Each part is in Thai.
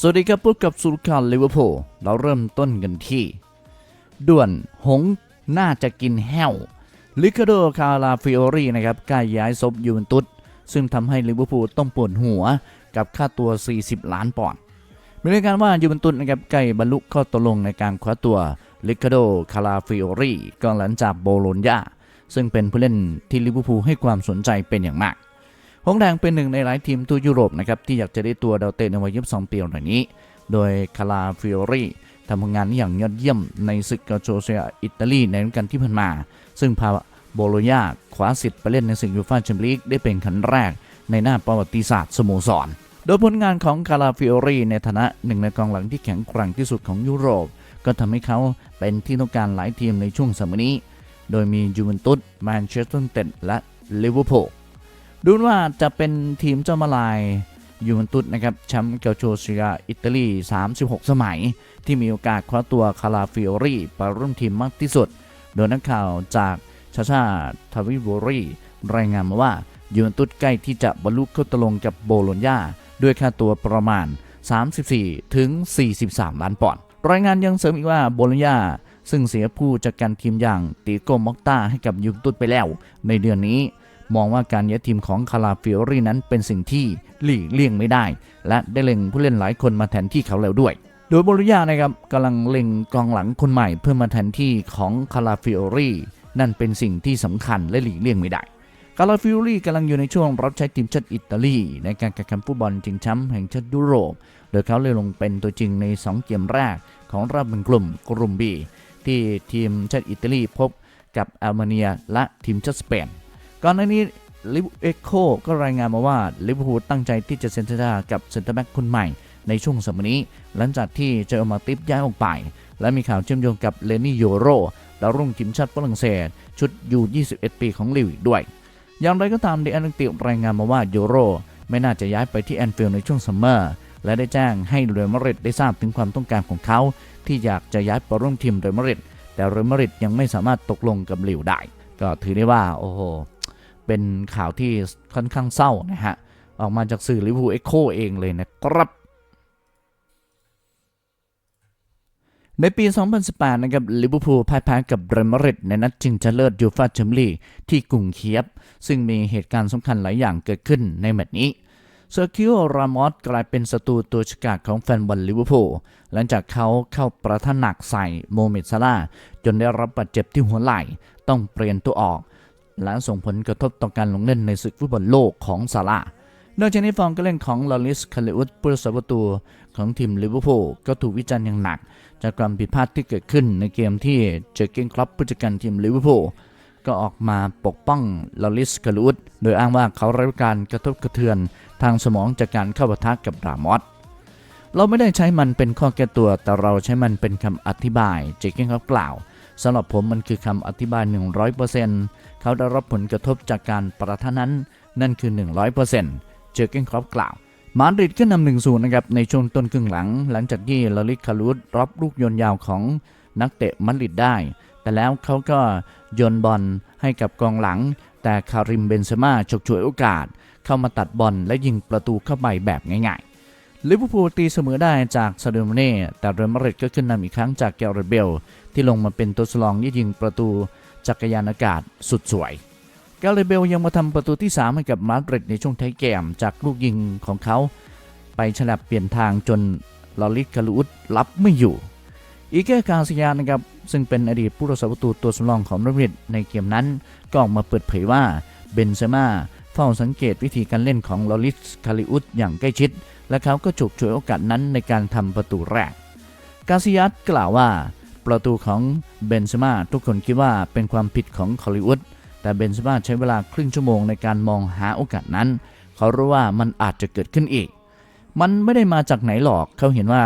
สวัสดีครับพบกับสุรคารลิเวอร์พูลเราเริ่มต้นกันที่ ด่วนหงน่าจะกินแห้วลิคาโดคาราฟิโอรีนะครับกล้ย้ายซบยูเวนตุสซึ่งทำให้ลิเวอร์พูลต้องปวดหัวกับค่าตัว 40 ล้านปอนด์มีรายงานว่ายูเวนตุสนะครับใกล้บรรลุข้อตกลงในการคว้าตัวลิคาโดคาราฟิโอรีกองหลังจากโบโลญญาซึ่งเป็นผู้เล่นที่ลิเวอร์พูลให้ความสนใจเป็นอย่างมาก หงแดงเป็นหนึ่งในหลายทีมทัวยุโรปนะครับที่อยากจะได้ตัวดาวเตะในวัย22ปีเหล่านี้ โดยคาราฟิโอรีทำผลงานอย่างยอดเยี่ยมในศึกกาโชเซียอิตาลีในฤดูกาลที่ผ่านมา ซึ่งพาโบโลญาคว้าสิทธิ์ไปเล่นในศึกยูฟ่าแชมเปี้ยนลีกได้เป็นครั้งแรกในหน้าประวัติศาสตร์สโมสร โดยผลงานของคาราฟิโอรีในฐานะหนึ่งในกองหลังที่แข็งแกร่งที่สุดของยุโรป ก็ทำให้เขาเป็นที่ต้องการหลายทีมในช่วงสมัยนี้ โดยมียูเวนตุสแมนเชสเตอร์ยูไนเต็ดและลิเวอร์พูล ดูว่าจะเป็นทีมเจ้ามาลายยูเวนตุสนะครับแชมป์เกาโชเซียอิตาลี 36 สมัย ที่มีโอกาสคว้าตัวคาราฟิโอรีไปร่วมทีมมากที่สุด โดยนักข่าวจากชาชาทวิโบรีรายงานมาว่ายูเวนตุสใกล้ที่จะบรรลุข้อตกลงกับโบโลญญาด้วยค่าตัวประมาณ 34 ถึง 43 ล้านปอนด์รายงานยังเสริมอีกว่าโบโลญญาซึ่งเสียผู้จัดการทีมอย่างติโกมอกตาให้กับยูเวนตุสไปแล้ว ในเดือนนี้ มองว่าการย้ายทีมของคาราฟิโอรีนั้นเป็นสิ่งที่หลีกเลี่ยงไม่ได้ และได้เล็งผู้เล่นหลายคนมาแทนที่เขาแล้วด้วย โดยบรุยานะครับกำลังเล็งกองหลังคนใหม่เพื่อมาแทนที่ของคาราฟิโอรีนั่นเป็นสิ่งที่สำคัญและหลีกเลี่ยงไม่ได้คาราฟิโอรีกำลังอยู่ในช่วงรับใช้ทีมชาติอิตาลี ในการแข่งขันฟุตบอลชิงแชมป์แห่งชาติยุโรป โดยเขาเลยลงเป็นตัวจริงใน 2 เกมแรกของรอบเป็นกลุ่มกลุ่มบีที่ทีมชาติอิตาลีพบกับอัลเมเนียและทีมชาติสเปน ก่อนหน้านี้ลิเวเอ็กโคก็รายงานมาว่าลิเวอร์พูลตั้งใจที่จะเซ็นสัญญากับเซ็นเตอร์แบ็กคนใหม่ ในช่วงสมัยนี้ หลังจากที่เจอมาติฟย้ายออกไป และมีข่าวเชื่อมโยงกับเลนี่โยโรดาวรุ่งทีมชาติฝรั่งเศส ชุดยู21 ปีของลิวอีกด้วย อย่างไรก็ตามเดอันติรายงานมาว่าโยโรไม่น่าจะย้ายไปที่แอนฟิลด์ในช่วงซัมเมอร์และได้แจ้งให้เรอัลมาดริดได้ทราบถึงความต้องการของเขา ที่อยากจะย้ายไปร่วมทีมเรอัลมาดริดแต่เรอัลมาดริดยังไม่สามารถตกลงกับลิวได้ ก็ถือได้ว่าโอ้โห เป็นข่าวที่ค่อนข้างเศร้านะฮะ ออกมาจากสื่อลิเวอร์พูลเอ็กโคเองเลยนะครับ ในปี 2018 นะครับลิเวอร์พูลพ่ายแพ้กับเรอัลมาดริดในนัดชิงชนะเลิศยูฟ่าแชมเปี้ยนลีกที่กรุงเคียบซึ่งมีเหตุการณ์สำคัญหลายอย่างเกิดขึ้นในแมตช์นี้เซอร์คิโอรามอสกลายเป็นศัตรูตัวฉกาจของแฟนบอลลิเวอร์พูลหลังจากเขาเข้าประทะหนักใส่โมเมดซาลาจนได้รับบาดเจ็บที่หัวไหล่ ต้องเปลี่ยนตัวออก และส่งผลกระทบต่อการลงเล่นในศึกฟุตบอลโลกของซาลานอกจากนี้ฟอร์มการเล่นของลอริสคาเลอุสผู้รักษาประตูของทีมลิเวอร์พูลก็ถูกวิจารณ์อย่างหนัก จากความผิดพลาดที่เกิดขึ้นในเกมที่เจอเกนคลับผู้จัดการทีมลิเวอร์พูลก็ออกมาปกป้องลอริสคาเลอุสโดยอ้างว่าเขาได้รับการกระทบกระเทือนทางสมองจากการเข้าปะทะกับรามอสเราไม่ได้ใช้มันเป็นข้อแก้ตัวแต่เราใช้มันเป็นคำอธิบายเจเก้นเขากล่าว สำหรับผมมันคือคำอธิบาย 100%เขาได้รับผลกระทบจากการประทะนั้น นั่นคือ 100%เจคเก้นครอปกล่าวมาดริดก็นำหนึ่งศูนย์นะครับ ในช่วงต้นครึ่งหลัง หลังจากที่ลาลิคารูดรับลูกโยนยาวของนักเตะมาดริดได้ แต่แล้วเขาก็โยนบอลให้กับกองหลัง แต่คาริมเบนเซม่าฉกฉวยโอกาส เข้ามาตัดบอลและยิงประตูเข้าไปแบบง่ายๆ ลิเวอร์พูลตีเสมอได้จากซาเดมเน่แต่เรอัลมาดริดก็ขึ้นนำอีกครั้งจากแกเรเบล ที่ลงมาเป็นตัวสลองยิงประตูจักรยานอากาศสุดสวยแกเรเบลยังมาทำประตูที่ 3 ให้กับมาดริดในช่วงท้ายเกมจากลูกยิงของเขา ไปฉลับเปลี่ยนทางจนลอริสคาลูดรับไม่อยู่อีเกกาซิยานะครับซึ่งเป็นอดีตผู้รักษาประตูตัวสำรองของมาดริดในเกมนั้น ก็ออกมาเปิดเผยว่าเบนเซม่า เฝ้าสังเกตวิธีการเล่นของลอริสคาริอุสอย่างใกล้ชิด และเขาก็ฉกฉวยโอกาสนั้นในการทำประตูแรก กาซิยัสกล่าวว่า ประตูของเบนเซม่าทุกคนคิดว่าเป็นความผิดของคาริอุสแต่เบนเซม่าใช้เวลาครึ่งชั่วโมงในการมองหาโอกาสนั้น เขารู้ว่ามันอาจจะเกิดขึ้นอีก มันไม่ได้มาจากไหนหรอก เขาเห็นว่า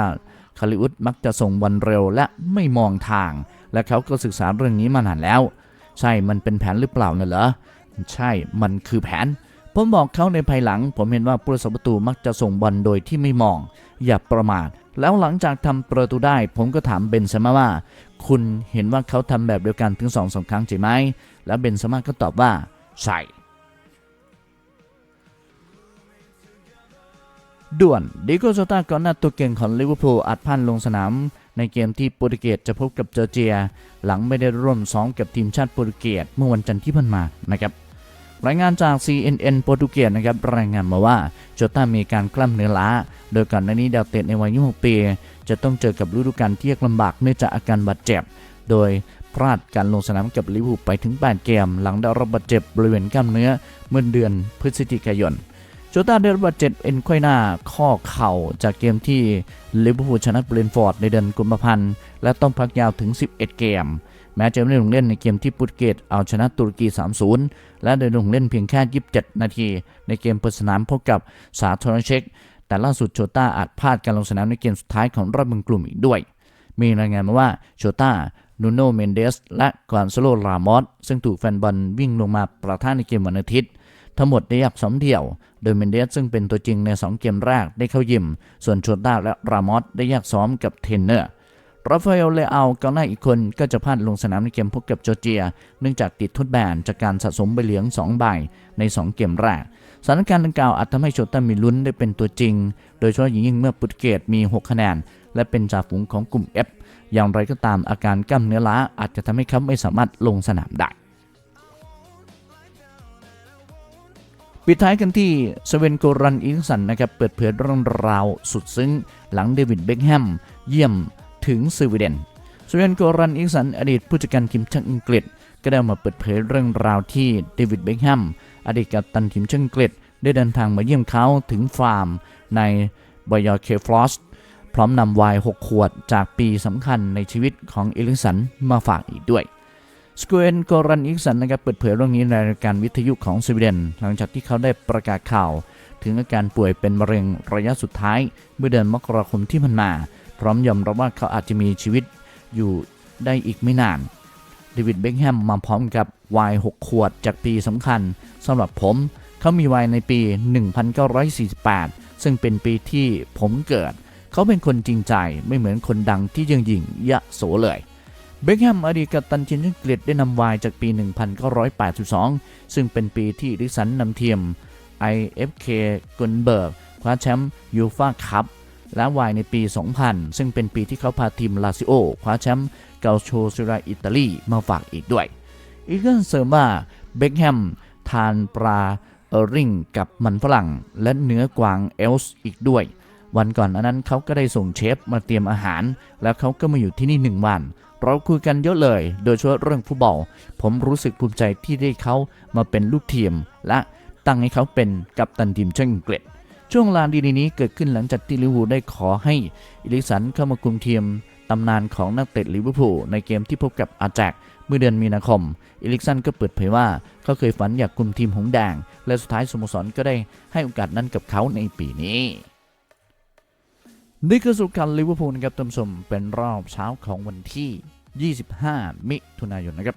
คาริอุสมักจะส่งบอลเร็วและไม่มองทาง และเขาก็ศึกษาเรื่องนี้มานานแล้ว ใช่มันเป็นแผนหรือเปล่าน่ะเหรอ ใช่ มันคือแผน ผมบอกเขาในภายหลัง ผมเห็นว่าผู้รักษาประตูมักจะส่งบอลโดยที่ไม่มอง อย่าประมาท แล้วหลังจากทำประตูได้ ผมก็ถามเบนซาม่าว่า คุณเห็นว่าเขาทำแบบเดียวกันถึงสองสามครั้งใช่ไหม แล้วเบนซาม่าก็ตอบว่า ใช่ด่วนดิโกโซตากองหน้าตัวเก่งของลิเวอร์พูลอัดพันลงสนาม ในเกมที่โปรตุเกสจะพบกับจอร์เจีย หลังไม่ได้ร่วมซ้อมกับทีมชาติโปรตุเกสเมื่อวันจันทร์ที่ผ่านมานะครับ รายงานจาก CNN โปรตุเกสนะครับรายงานมาว่าโจต้ามีการกล้ามเนื้อล้า โดยก่อนหน้านี้ดาวเตะในวัย 26 ปี จะต้องเจอกับฤดูกาลที่ยากลำบากเนื่องจากอาการบาดเจ็บ โดยพลาดการลงสนามกับลิเวอร์พูลไปถึง 8 เกม หลังได้รับบาดเจ็บบริเวณกล้ามเนื้อเมื่อเดือนพฤศจิกายนโจต้าได้รับบาดเจ็บเอ็นไขว้หน้าข้อเข่าจากเกมที่ลิเวอร์พูลชนะเบรนท์ฟอร์ดในเดือนกุมภาพันธ์และต้องพักยาวถึง 11 เกม แม้จะไม่ได้ลงเล่นในเกมที่โปรตุเกสเอาชนะตุรกี 3-0 และได้ลงเล่นเพียงแค่ 27 นาที ในเกมเปิดสนามพบกับสาธารณเช็กแต่ล่าสุดโชต้าอาจพลาดการลงสนามในเกมสุดท้ายของรอบเบึงกลุ่มอีกด้วย มีรายงานมาว่าโชต้านูโนเมนเดส และกอนซโลรามอสซึ่งถูกแฟนบอลวิ่งลงมาประท่าในเกมวันอาทิตย์ ทั้งหมดได้ยักซ้อมเดี่ยว โดยเมนเดสซึ่งเป็นตัวจริงใน 2 เกมแรกได้เข้ายิม ส่วนโชต้าและรามอสได้แยกซ้อมกับเทรนเนอร์ ราฟาเอลเลอาลกองหน้าอีกคนก็จะพลาดลงสนามในเกมพบกับจอร์เจีย เนื่องจากติดทดแบนจากการสะสมใบเหลือง 2 ใบใน 2 เกมแรก สถานการณ์ดังกล่าวอาจทำให้โชต้ามีลุ้นได้เป็นตัวจริง โดยเฉพาะอย่างยิ่งเมื่อปรตุเกสมี 6 คะแนน และเป็นจ่าฝูงของกลุ่ม F อย่างไรก็ตามอาการกล้ามเนื้อล้าอาจจะทำให้เขาไม่สามารถลงสนามได้ปิดท้ายกันที่สเวนโกรันอิงสันนะครับเปิดเผยเรื่องราวสุดซึ้งหลังเดวิดเบคแฮมเยี่ยม ถึงสวีเดนสเวนโกรันอิสันอดีตผู้จัดการทีมชาติอังกฤษ ก็ได้มาเปิดเผยเรื่องราวที่เดวิดเบคแฮมอดีตกัปตันทีมชาติอังกฤษ ได้เดินทางมาเยี่ยมเขาถึงฟาร์ม ในบอยอเคฟลอสพร้อมนำไวน์6ขวดจากปีสำคัญในชีวิตของเอลิสันมาฝากอีกด้วยสกเกวนกรันอิกสันนะครับเปิดเผยเรื่องนี้ในรายการวิทยุของสวีเดน หลังจากที่เขาได้ประกาศข่าว ถึงอาการป่วยเป็นมะเร็งระยะสุดท้าย เมื่อเดือนมกราคมที่ผ่านมา พร้อมยอมรับว่าเขาอาจจะมีชีวิตอยู่ได้อีกไม่นานเดวิดเบคแฮมมาพร้อมกับไวน์6ขวดจากปีสำคัญสำหรับผม เขามีไวน์ในปี 1948 ซึ่งเป็นปีที่ผมเกิด เขาเป็นคนจริงใจไม่เหมือนคนดังที่ยังยิงยะโสเลยเบคแฮมอดีตกัปตันทีมชาติอังกฤษได้นำไวน์จากปี 1982 ซึ่งเป็นปีที่ดิสันนำทีม IFK กุนเบิร์กคว้าแชมป์ยูฟาคัพ และวน์ในปี 2000 ซึ่งเป็นปีที่เขาพาทีมลาซิโอคว้าแชมป์เกาโชซิราอิตาลีมาฝากอีกด้วย อีกเรื่องเสริมว่าเบคแฮมทานปลาเออริงกับมันฝรั่ง และเนื้อกวางเอลส์อีกด้วย วันก่อนอันนั้นเขาก็ได้ส่งเชฟมาเตรียมอาหาร แล้วเขาก็มาอยู่ที่นี่หนึ่งวันเราคุยกันเยอะเลย โดยเฉพาะเรื่องฟุตบอล ผมรู้สึกภูมิใจที่ได้เขามาเป็นลูกทีม และตั้งให้เขาเป็นกัปตันทีมชาติอังกฤษ ช่วงลานดีๆนี้เกิดขึ้นหลังจากที่ลิเวอร์พูลได้ขอให้อิลิสันเข้ามาคุมทีมตำนานของนักเตะลิเวอร์พูลในเกมที่พบกับอาแจกเมื่อเดือนมีนาคม อิลิกสันก็เปิดเผยว่าเขาเคยฝันอยากคุมทีมหงสแดง และสุดท้ายสโมสรก็ได้ให้โอกาสนั้นกับเขาในปีนี้ นี่คือสรุปการลิเวอร์พูลนะครับท่านผู้ชมเป็นรอบเช้าของวันที่ 25 มิถุนายนนะครับ